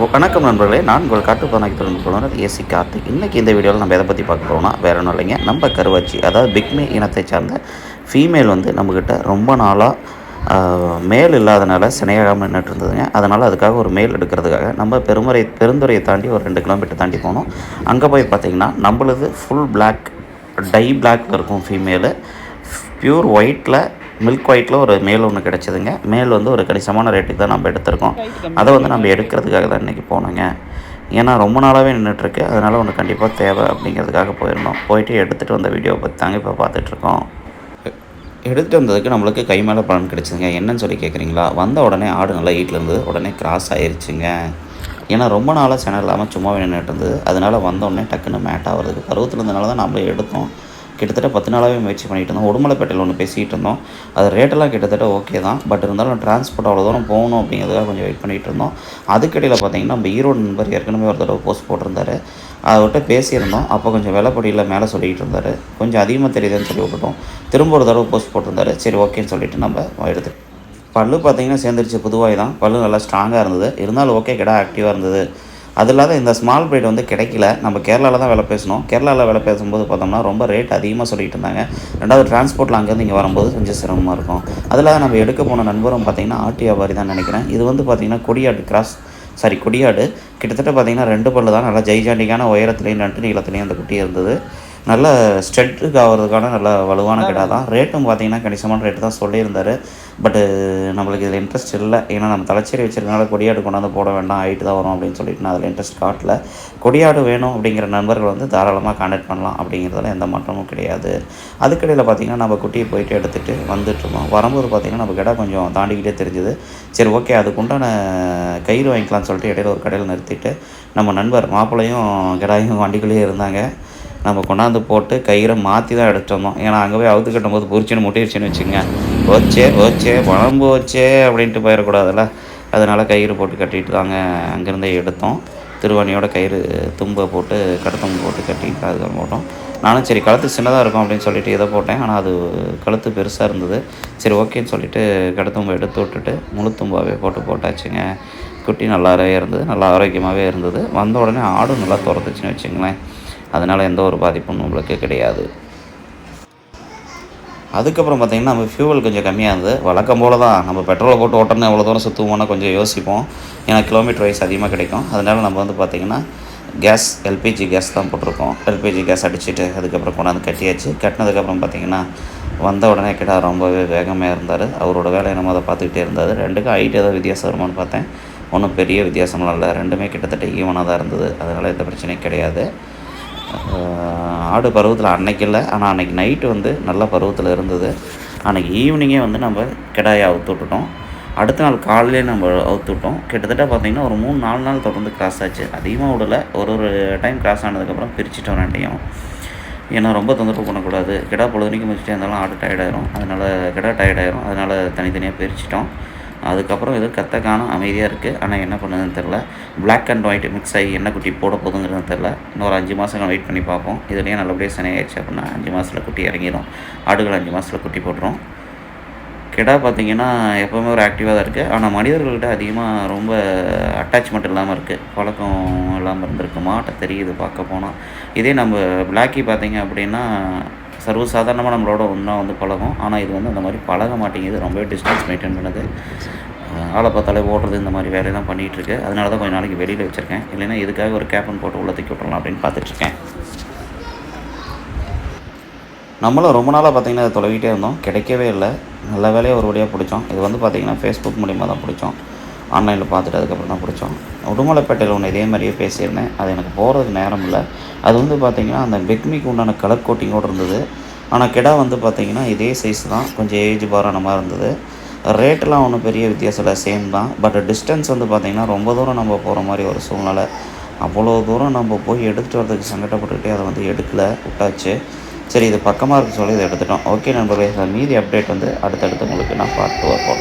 வணக்கம் நண்பர்களே நான் உங்கள் காட்டுப்பனாக்கி தொடர்ந்து போலுனர் ஏசி கார்த்திக். இன்றைக்கி இந்த வீடியோவில் நம்ம எதை பற்றி பார்க்க போகிறோம்னா வேறு ஒன்றும் இல்லைங்க. நம்ம கருவாச்சி அதாவது பிக்மி இனத்தை சார்ந்த ஃபீமேல் வந்து நம்மக்கிட்ட ரொம்ப நாளாக மேல் இல்லாதனால சினையாகாமல் நின்றுட்டு இருந்ததுங்க. அதனால் அதுக்காக ஒரு மேல் எடுக்கிறதுக்காக நம்ம பெருமுறை பெருந்துறையை தாண்டி ஒரு ரெண்டு கிலோமீட்டர் தாண்டி போனோம். அங்கே போய் பார்த்திங்கன்னா நம்மளது ஃபுல் பிளாக் டை பிளாக் இருக்கும் ஃபீமேலு ப்யூர் ஒயிட்டில் மில்க் ஒயிட்டில் ஒரு மேல் ஒன்று கிடச்சிதுங்க. மேல் வந்து ஒரு கணிசமான ரேட்டுக்கு தான் நம்ம எடுத்திருக்கோம். அதை வந்து நம்ம எடுக்கிறதுக்காக தான் இன்றைக்கி போனோங்க. ஏன்னா ரொம்ப நாளாகவே நின்றுட்டுருக்கு அதனால் ஒன்று கண்டிப்பாக தேவை அப்படிங்கிறதுக்காக போயிருந்தோம். போயிட்டு எடுத்துகிட்டு வந்த வீடியோவை பற்றி தாங்க இப்போ பார்த்துட்ருக்கோம் எடுத்துகிட்டு வந்ததுக்கு நம்மளுக்கு கை மேலே பலன் கிடச்சிதுங்க. என்னன்னு சொல்லி கேட்குறீங்களா வந்த உடனே ஆடு நல்லா ஈட்டில் உடனே கிராஸ் ஆயிடுச்சுங்க ஏன்னா ரொம்ப நாளாக சென இல்லாமல் சும்மாவே நின்றுட்டு இருந்தது. அதனால் வந்த உடனே டக்குன்னு மேட் ஆகிறதுக்கு பருவத்தில் இருந்தனால தான் நம்மளே எடுத்தோம். கிட்டத்தட்ட பத்து நாளாகவே முயற்சி பண்ணிகிட்டு இருந்தோம். உடுமலைப்பேட்டையில் ஒன்று பேசிகிட்டு இருந்தோம். அது ரேட்டெல்லாம் கிட்டத்தட்ட ஓகே தான். பட் இருந்தாலும் டிரான்ஸ்போர்ட் அவ்வளோ தூரம் போகணும் அப்படிங்கிறதுக்காக கொஞ்சம் வெயிட் பண்ணிகிட்டு இருந்தோம். அதுக்கடியில் பார்த்தீங்கன்னா நம்ம ஈரோடு நண்பர் ஏற்கனவே ஒரு தடவை போஸ்ட் போட்டிருந்தாரு. அவர்கிட்ட பேசியிருந்தோம். அப்போ கொஞ்சம் விலைப்படியில் மேலே சொல்லிக்கிட்டு இருந்தார். கொஞ்சம் அதிகமாக தெரியுதுன்னு சொல்லி விட்டுட்டோம். திரும்ப ஒரு தடவை போஸ்ட் போட்டிருந்தாரு. சரி ஓகேன்னு சொல்லிட்டு நம்ம எடுத்து பல்லு பார்த்தீங்கன்னா சேர்ந்துருச்சு. புதுவாய் தான். பல்லு நல்லா ஸ்ட்ராங்காக இருந்தது. இருந்தாலும் ஓகே கிடா ஆக்டிவாக இருந்தது. அது இல்லாத இந்த ஸ்மால் ப்ரீட் வந்து கிடைக்கல. நம்ம கேரளாவில் தான் வேலை பேசணும். கேரளாவில் வேலை பேசும்போது பார்த்தோம்னா ரொம்ப ரேட் அதிகமாக சொல்லிட்டு இருந்தாங்க. ரெண்டாவது டிரான்ஸ்போர்ட்டில் அங்கேருந்து இங்கே வரும்போது கொஞ்சம் சிரமமாக இருக்கும். அதில் நம்ம எடுக்க போன நண்பரும் பார்த்தீங்கன்னா ஆட்டி வியாபாரி தான் நினைக்கிறேன். இது வந்து பார்த்தீங்கன்னா கொடியாடு கிராஸ் சாரி கொடியாடு. கிட்டத்தட்ட பார்த்தீங்கன்னா ரெண்டு பல்லு தான். நல்லா ஜெய்ஜாண்டிக்கான உயரத்துலேயும் நட்டு நீளத்துலேயும் அந்த குட்டி இருந்தது. நல்ல ஸ்ட்ரெட்டுக்கு ஆகிறதுக்கான நல்ல வலுவான கிடா தான் ரேட்டும் பார்த்தீங்கன்னா கணிசமான ரேட்டு தான் சொல்லியிருந்தார். பட்டு நம்மளுக்கு இதில் இன்ட்ரெஸ்ட் இல்லை. ஏன்னா நம்ம தலைச்சேரி வச்சிருக்கனால கொடியாடு கொண்டாந்து போட வேண்டாம் ஹைட்டு தான் வரும் அப்படின்னு சொல்லிட்டு நான் அதில் இன்ட்ரெஸ்ட் காட்டல. கொடியாடு வேணும் அப்படிங்கிற நண்பர்கள் வந்து தாராளமாக கான்டாக்ட் பண்ணலாம் அப்படிங்கிறதுல எந்த மாற்றமும் கிடையாது. அதுக்கடையில் பார்த்தீங்கன்னா நம்ம குட்டியை போயிட்டு எடுத்துகிட்டு வந்துட்டுருந்தோம். வரும்போது பார்த்தீங்கன்னா நம்ம கிடா கொஞ்சம் தாண்டிக்கிட்டே தெரிஞ்சுது. சரி ஓகே அதுக்குண்டான கயிறு வாங்கிக்கலாம்னு சொல்லிட்டு இடையில ஒரு கடையில் நிறுத்திட்டு நம்ம நண்பர் மாப்பிள்ளையும் கிடாயும் வண்டிக்குள்ளேயே இருந்தாங்க. நம்ம கொண்டாந்து போட்டு கயிறை மாற்றி தான் எடுத்துட்டு வந்தோம் ஏன்னா அங்கே போய் அவுத்து கட்டும் போது பொறிச்சுன்னு முட்டிடுச்சுன்னு வச்சுங்க ஓச்சே ஓச்சே குழம்பு வச்சே அப்படின்ட்டு போயிடக்கூடாதுல்ல. அதனால் கயிறு போட்டு கட்டிட்டு தாங்க அங்கேருந்தே எடுத்தோம். திருவாணியோட கயிறு தும்பை போட்டு கடத்தம்பு போட்டு கட்டி அதுதான் போட்டோம். நானும் சரி கழுத்து சின்னதாக இருக்கும் அப்படின்னு சொல்லிட்டு இதை போட்டேன். ஆனால் அது கழுத்து பெருசாக இருந்தது. சரி ஓகேன்னு சொல்லிட்டு கடத்தும்பை எடுத்து விட்டுட்டு முழுத்தும்பாவே போட்டு போட்டாச்சுங்க. குட்டி நல்லாவே இருந்தது நல்லா ஆரோக்கியமாகவே இருந்தது. வந்த உடனே ஆடும் நல்லா துரத்துச்சுன்னு வச்சுங்களேன் அதனால் எந்த ஒரு பாதிப்பும் நம்மளுக்கு கிடையாது. அதுக்கப்புறம் பார்த்திங்கன்னா நம்ம ஃபியூவல் கொஞ்சம் கம்மியாக இருந்தது. வழக்கம் போல் தான் நம்ம பெட்ரோலை போட்டு ஓட்டணும். எவ்வளோ தூரம் சுற்றுவோம்னா கொஞ்சம் யோசிப்போம். ஏன்னா கிலோமீட்டர் வைஸ் அதிகமாக கிடைக்கும். அதனால் நம்ம வந்து பார்த்திங்கன்னா கேஸ் எல்பிஜி கேஸ் தான் போட்டிருக்கோம். எல்பிஜி கேஸ் அடிச்சுட்டு அதுக்கப்புறம் கொண்டாந்து கட்டியாச்சு. கட்டினதுக்கப்புறம் பார்த்திங்கன்னா வந்த உடனே கிட்ட ரொம்பவே வேகமாக இருந்தார். அவரோட வேலையை நம்ம அதை பார்த்துக்கிட்டே இருந்தார். ரெண்டுக்கும் ஹைட் ஏதோ வித்தியாசம் வருமானு பார்த்தேன். ஒன்றும் பெரிய வித்தியாசம்லாம் இல்லை. ரெண்டுமே கிட்டத்தட்ட ஈவனாக தான் இருந்தது. அதனால் எந்த பிரச்சனையும் கிடையாது. ஆடு பருவத்தில் அன்னைக்கு இல்லை. ஆனால் அன்றைக்கி நைட்டு வந்து நல்ல பருவத்தில் இருந்தது. அன்றைக்கி ஈவினிங்கே வந்து நம்ம கிடாயை அவுத்து விட்டுட்டோம். அடுத்த நாள் காலையிலே நம்ம அவுத்து விட்டோம். கிட்டத்தட்ட பார்த்திங்கன்னா ஒரு மூணு நாலு நாள் தொடர்ந்து கிராஸ் ஆச்சு. அதிகமாக விடலை. ஒரு ஒரு டைம் கிராஸ் ஆனதுக்கப்புறம் பிரிச்சுட்டோம் ரெண்டையும். ஏன்னா ரொம்ப தொந்தரவு பண்ணக்கூடாது. கிடா பொழுதுனைக்கு முடிச்சுட்டே இருந்தாலும் ஆடு டயர்டாயிரும் அதனால் கிடா டயர்டாயிரும் அதனால் தனித்தனியாக பிரிச்சிட்டோம். அதுக்கப்புறம் எதுவும் கத்த காணும் அமைதியாக இருக்குது ஆனால் என்ன பண்ணுதுன்னு தெரில பிளாக் அண்ட் ஒயிட் மிக்ஸ் ஆகி என்ன குட்டி போட போகுதுங்கிறது தெரில இன்னொரு அஞ்சு மாதம் வெயிட் பண்ணி பார்ப்போம். இதுலேயே நல்லபடியாக சனையாயிடுச்சு அப்படின்னா அஞ்சு மாதத்தில் குட்டி இறங்கிடும் ஆடுகள் அஞ்சு மாதத்தில் குட்டி போட்டுரும். கிடா பார்த்திங்கன்னா எப்போவுமே ஒரு ஆக்டிவாக தான் இருக்குது ஆனால் மனிதர்கள்கிட்ட அதிகமாக ரொம்ப அட்டாச்மெண்ட் இல்லாமல் இருக்குது பழக்கம் இல்லாமல் இருந்திருக்கு மாட்டை தெரியுது பார்க்க போனால் இதே நம்ம பிளாக்கி பார்த்திங்க அப்படின்னா சர்வசாதாரணமாக நம்மளோட ஒன்றா வந்து பழகும். ஆனால் இது வந்து அந்த மாதிரி பழக மாட்டேங்குது. ரொம்பவே டிஸ்டன்ஸ் மெயின்டைன் பண்ணுது. ஆளை பார்த்தாலே ஓடுறது இந்த மாதிரி வேலையெல்லாம் பண்ணிகிட்ருக்கு. அதனால தான் கொஞ்சம் நாளைக்கு வெளியில் வச்சுருக்கேன். இல்லைன்னா இதுக்காக ஒரு கேப்பன் போட்டு உள்ள தூக்கி விட்றலாம் அப்படின்னு பார்த்துட்ருக்கேன். நம்மளும் ரொம்ப நாளாக பார்த்திங்கன்னா தொலைவிட்டே இருந்தோம். கிடைக்கவே இல்லை. நல்ல வேலையை ஒரு வழியாக பிடிச்சோம். இது வந்து பார்த்திங்கன்னா ஃபேஸ்புக் மூலிமா தான் பிடிச்சோம். ஆன்லைனில் பார்த்துட்டு அதுக்கப்புறம் தான் பிடிச்சோம். உடுமலைப்பேட்டையில் ஒன்று இதே மாதிரியே பேசியிருந்தேன். அது எனக்கு போகிறதுக்கு நேரம் இல்லை. அது வந்து பார்த்திங்கன்னா அந்த பெக்மிக்கு உண்டான கலர் கோட்டிங்கோடு இருந்தது. ஆனால் கிடா வந்து பார்த்திங்கன்னா இதே சைஸ் தான். கொஞ்சம் ஏஜ் பாரான மாதிரி இருந்தது. ரேட்டெல்லாம் ஒன்றும் பெரிய வித்தியாசம் இல்லை. சேம் தான். பட் டிஸ்டன்ஸ் வந்து பார்த்திங்கன்னா ரொம்ப தூரம் நம்ம போகிற மாதிரி ஒரு சூழ்நிலை. அவ்வளோ தூரம் நம்ம போய் எடுத்துகிட்டு வரதுக்கு சங்கடப்பட்டுக்கிட்டே அதை வந்து எடுக்கலை. விட்டாச்சு. சரி இது பக்கமாக இருக்க சொல்லி இதை எடுத்துட்டோம். ஓகே நண்பர்களே. மீதி அப்டேட் வந்து அடுத்தடுத்து உங்களுக்கு நான் பார்த்து வரப்போம்